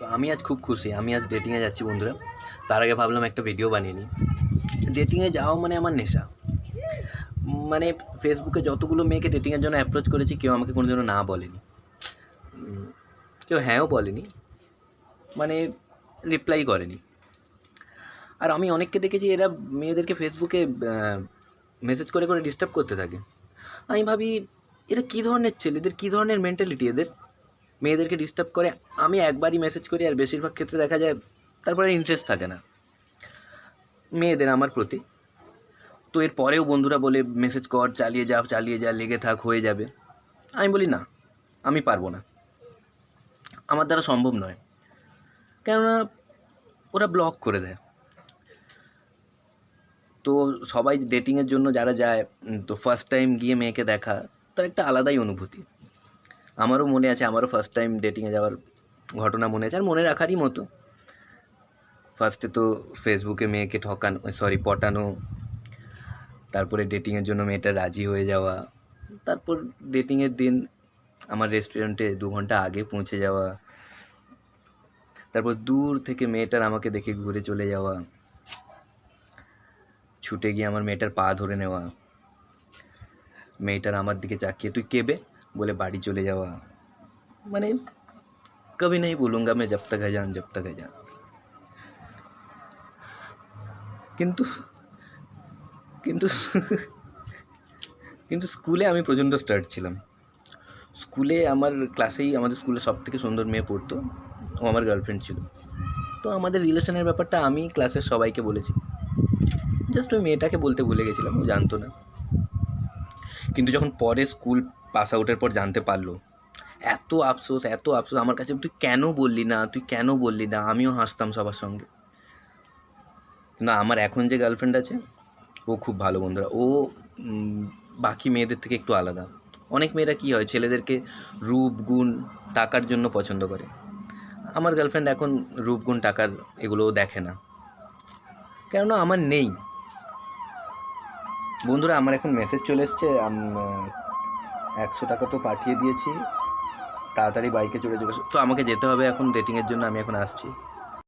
তো আমি আজ খুব খুশি, আমি আজ ডেটিংয়ে যাচ্ছি বন্ধুরা। তার আগে ভাবলাম একটা ভিডিও বানিয়ে নিই। ডেটিংয়ে যাওয়া মানে আমার নেশা। মানে ফেসবুকে যতগুলো মেয়েকে ডেটিংয়ের জন্য অ্যাপ্রোচ করেছি, কেউ আমাকে কোনো জন্য না বলেনি। কেউ হ্যাঁও বলেনি। মানে রিপ্লাই করেনি। আর আমি অনেককে দেখেছি, এরা মেয়েদেরকে ফেসবুকে মেসেজ করে করে ডিস্টার্ব করতে থাকে। আমি ভাবি, এরা কী ধরনের ছেলে? এদের কী ধরনের মেন্টালিটি এদের মেয়েদেরকে ডিস্টার্ব করে, আমি একবারই মেসেজ করি আর বেশিরভাগ ক্ষেত্রে দেখা যায় তারপরে ইন্টারেস্ট থাকে না। মেয়েদের আমার প্রতি। তো এর পরেও বন্ধুরা বলে মেসেজ কর, চালিয়ে যা চালিয়ে যা, লেগে থাক, হয়ে যাবে। আমি বলি, না, আমি পারব না। আমার দ্বারা সম্ভব নয়। কেননা ওরা ব্লক করে দেয়। তো সবাই ডেটিংয়ের জন্য যারা যায় তো ফার্স্ট টাইম গিয়ে মেয়েকে দেখা, তার একটা আলাদাই অনুভূতি। আমারও মনে আছে, আমারও ফার্স্ট টাইম ডেটিংয়ে যাওয়ার ঘটনা মনে আছে, আর মনে রাখারই মতো। ফার্স্টে তো ফেসবুকে মেয়েকে ঠকানো সরি পটানো, তারপরে ডেটিংয়ের জন্য মেয়েটা রাজি হয়ে যাওয়া, তারপর ডেটিংয়ের দিন আমার রেস্টুরেন্টে দু ঘণ্টা আগে পৌঁছে যাওয়া, তারপর দূর থেকে মেয়েটার আমাকে দেখে ঘুরে চলে যাওয়া, ছুটে গিয়ে আমার মেয়েটার পা ধরে নেওয়া, মেয়েটার আমার দিকে চাকিয়ে, তুই কেবে বলে বাড়ি চলে যাওয়া মানে কবি নেই বলুঙ্গা মে জব তক যান জব তক যান কিন্তু কিন্তু কিন্তু স্কুলে আমি প্রচণ্ড স্টার্ট ছিলাম। স্কুলে আমার ক্লাসেই আমাদের স্কুলে সব থেকে সুন্দর মেয়ে পড়তো, ও আমার গার্লফ্রেন্ড ছিল। তো আমাদের রিলেশনের ব্যাপারটা আমি ক্লাসের সবাইকে বলেছি। জাস্ট ওই মেয়েটাকে বলতে ভুলে গেছিলাম, ও জানতো না। কিন্তু যখন পরে স্কুল পাস আউটের পর জানতে পারল। এত আফসোস এত আফসোস। আমার কাছে তুই কেন বললি না? তুই কেন বললি না? আমিও হাসতাম সবার সঙ্গে। না, আমার এখন যে গার্লফ্রেন্ড আছে, ও খুব ভালো বন্ধুরা। ও বাকি মেয়েদের থেকে একটু আলাদা। অনেক মেয়েরা কী হয়, ছেলেদেরকে রূপ, গুণ, টাকার জন্য পছন্দ করে। আমার গার্লফ্রেন্ড এখন রূপ, গুণ, টাকার এগুলোও দেখে না। কেননা আমার নেই। বন্ধুরা, আমার এখন মেসেজ চলে এসছে একশো টাকা তো পাঠিয়ে দিয়েছি। তাড়াতাড়ি বাইকে চলে যাবে। তো আমাকে যেতে হবে এখন ডেটিংয়ের জন্য, আমি এখন আসছি।